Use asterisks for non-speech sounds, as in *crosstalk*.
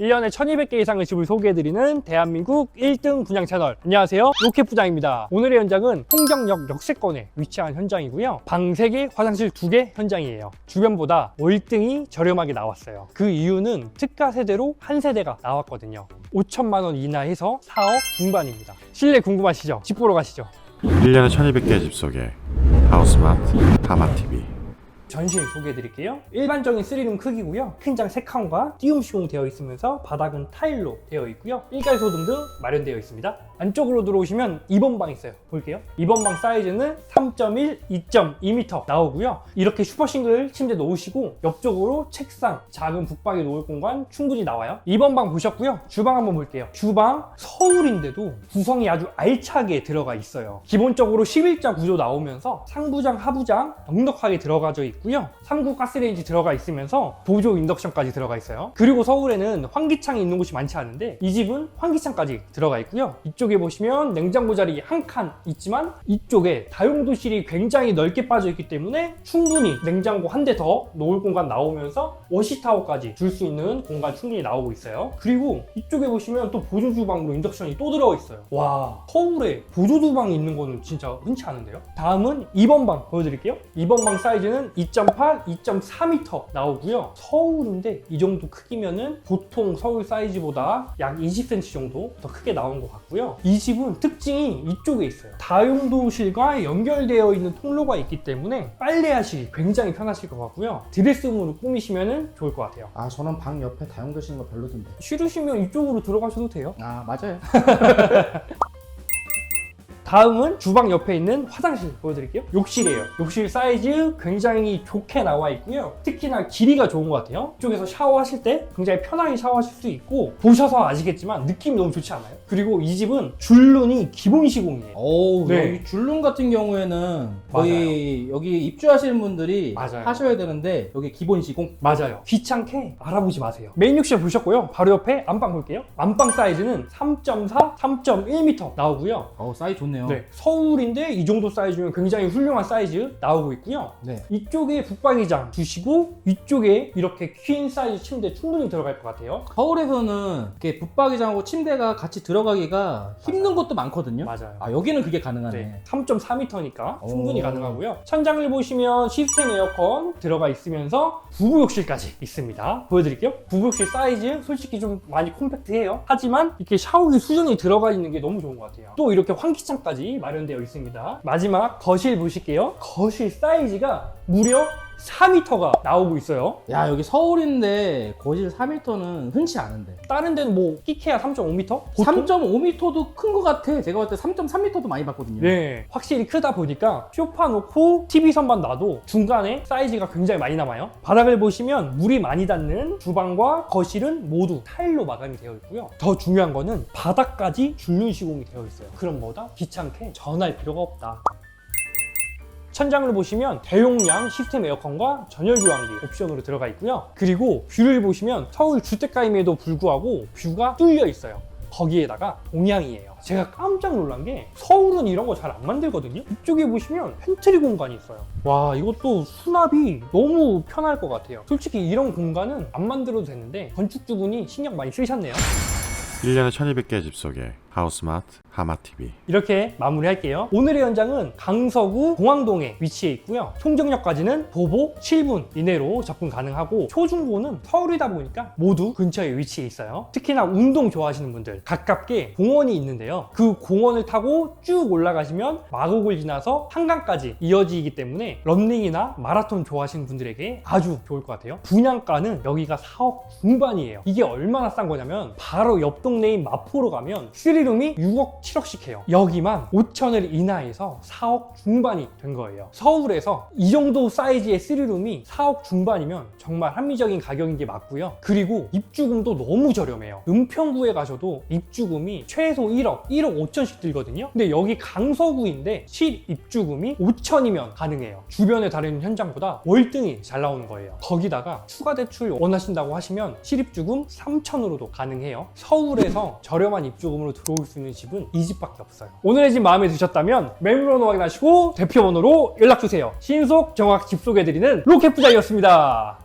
1년에 1200개 이상의 집을 소개해드리는 대한민국 1등 분양 채널. 안녕하세요. 로켓 부장입니다. 오늘의 현장은 홍정역 역세권에 위치한 현장이고요. 방 3개 화장실 2개 현장이에요. 주변보다 월등히 저렴하게 나왔어요. 그 이유는 특가 세대로 한 세대가 나왔거든요. 5천만 원 이하에서 4억 중반입니다. 실내 궁금하시죠? 집 보러 가시죠. 1년에 1200개의 집 소개 하우스마트 하마TV 전실 소개해 드릴게요. 일반적인 3룸 크기고요. 큰 장 3칸과 띄움 시공 되어 있으면서 바닥은 타일로 되어 있고요. 일괄 소등 등 마련되어 있습니다. 안쪽으로 들어오시면 2번 방 있어요. 볼게요. 2번 방 사이즈는 3.1, 2.2m 나오고요. 이렇게 슈퍼싱글 침대 놓으시고 옆쪽으로 책상, 작은 북방에 놓을 공간 충분히 나와요. 2번 방 보셨고요. 주방 한번 볼게요. 주방 서울인데도 구성이 아주 알차게 들어가 있어요. 기본적으로 11자 구조 나오면서 상부장, 하부장 넉넉하게 들어가져 있고 요. 3구 가스레인지 들어가 있으면서 보조 인덕션까지 들어가 있어요. 그리고 서울에는 환기창이 있는 곳이 많지 않은데 이 집은 환기창까지 들어가 있고요. 이쪽에 보시면 냉장고 자리 한 칸 있지만 이쪽에 다용도실이 굉장히 넓게 빠져 있기 때문에 충분히 냉장고 한 대 더 놓을 공간 나오면서 워시타워까지 줄 수 있는 공간 충분히 나오고 있어요. 그리고 이쪽에 보시면 또 보조 주방으로 인덕션이 또 들어가 있어요. 와 서울에 보조 주방이 있는 거는 진짜 흔치 않은데요. 다음은 2번 방 보여드릴게요. 2번 방 사이즈는 2.8, 2.4m 나오고요. 서울인데 이 정도 크기면은 보통 서울 사이즈보다 약 20cm 정도 더 크게 나온 것 같고요. 이 집은 특징이 이쪽에 있어요. 다용도실과 연결되어 있는 통로가 있기 때문에 빨래하시기 굉장히 편하실 것 같고요. 드레스룸으로 꾸미시면 좋을 것 같아요. 아 저는 방 옆에 다용도 시는 거 별로던데 싫으시면 이쪽으로 들어가셔도 돼요. 아 맞아요 *laughs* 다음은 주방 옆에 있는 화장실 보여드릴게요. 욕실이에요. 욕실 사이즈 굉장히 좋게 나와 있고요. 특히나 길이가 좋은 것 같아요. 이쪽에서 샤워하실 때 굉장히 편하게 샤워하실 수 있고 보셔서 아시겠지만 느낌이 너무 좋지 않아요? 그리고 이 집은 줄눈이 기본 시공이에요. 오 네. 여기 줄룸 같은 경우에는 거의 여기 입주하시는 분들이 맞아요. 하셔야 되는데 여기 기본 시공 맞아요. 귀찮게 알아보지 마세요. 메인 욕실 보셨고요. 바로 옆에 안방 볼게요. 안방 사이즈는 3.4, 3.1m 나오고요. 어 사이즈 좋네요 네, 서울인데 이 정도 사이즈면 굉장히 훌륭한 사이즈 나오고 있고요. 네. 이쪽에 북방이장 두시고 이쪽에 이렇게 퀸 사이즈 침대 충분히 들어갈 것 같아요. 서울에서는 이렇게 붙박이장하고 침대가 같이 들어가기가 힘든 것도 많거든요 맞아요. 아 여기는 그게 가능하네 네, 3.4m니까 오. 충분히 가능하고요. 천장을 보시면 시스템 에어컨 들어가 있으면서 부부 욕실까지 있습니다. 보여드릴게요. 부부 욕실 사이즈 솔직히 좀 많이 콤팩트해요. 하지만 이렇게 샤워기 수전이 들어가 있는 게 너무 좋은 것 같아요. 또 이렇게 환기창 까지 마련되어 있습니다. 마지막 거실 보실게요. 거실 사이즈가 무려 4m가 나오고 있어요. 야 여기 서울인데 거실 4m는 흔치 않은데 다른 데는 뭐 끼케야 3.5m? 3.5m도 큰 것 같아 제가 봤을 때 3.3m도 많이 봤거든요 네, 확실히 크다 보니까 쇼파 놓고 TV 선반 놔도 중간에 사이즈가 굉장히 많이 남아요. 바닥을 보시면 물이 많이 닿는 주방과 거실은 모두 타일로 마감이 되어 있고요. 더 중요한 거는 바닥까지 줄눈 시공이 되어 있어요. 그럼 뭐다? 귀찮게 전할 필요가 없다. 천장을 보시면 대용량 시스템 에어컨과 전열 교환기 옵션으로 들어가 있고요. 그리고 뷰를 보시면 서울 주택가임에도 불구하고 뷰가 뚫려 있어요. 거기에다가 동양이에요. 제가 깜짝 놀란 게 서울은 이런 거 잘 안 만들거든요. 이쪽에 보시면 팬트리 공간이 있어요. 와 이것도 수납이 너무 편할 것 같아요. 솔직히 이런 공간은 안 만들어도 되는데 건축주분이 신경 많이 쓰셨네요. 1년에 1200개의 집 소개 하우스마트 하마TV 이렇게 마무리할게요. 오늘의 현장은 강서구 공항동에 위치해 있고요. 송정역까지는 도보 7분 이내로 접근 가능하고 초중고는 서울이다 보니까 모두 근처에 위치해 있어요. 특히나 운동 좋아하시는 분들 가깝게 공원이 있는데요. 그 공원을 타고 쭉 올라가시면 마곡을 지나서 한강까지 이어지기 때문에 런닝이나 마라톤 좋아하시는 분들에게 아주 좋을 것 같아요. 분양가는 여기가 4억 중반이에요. 이게 얼마나 싼 거냐면 바로 옆 동네인 마포로 가면 3 룸이 6억 7억씩 해요. 여기만 5천을 인하해서 4억 중반이 된 거예요. 서울에서 이 정도 사이즈의 3룸이 4억 중반이면 정말 합리적인 가격인 게 맞고요. 그리고 입주금도 너무 저렴해요. 은평구에 가셔도 입주금이 최소 1억, 1억 5천씩 들거든요. 근데 여기 강서구인데 실 입주금이 5천이면 가능해요. 주변의 다른 현장보다 월등히 잘 나오는 거예요. 거기다가 추가 대출 원하신다고 하시면 실입주금 3천으로도 가능해요. 서울에서 저렴한 입주금으로 들어 올수 있는 집은 이 집밖에 없어요. 오늘의 집 마음에 드셨다면 매물번호 확인하시고 대표번호로 연락주세요. 신속 정확 집 소개해드리는 로켓부자였습니다.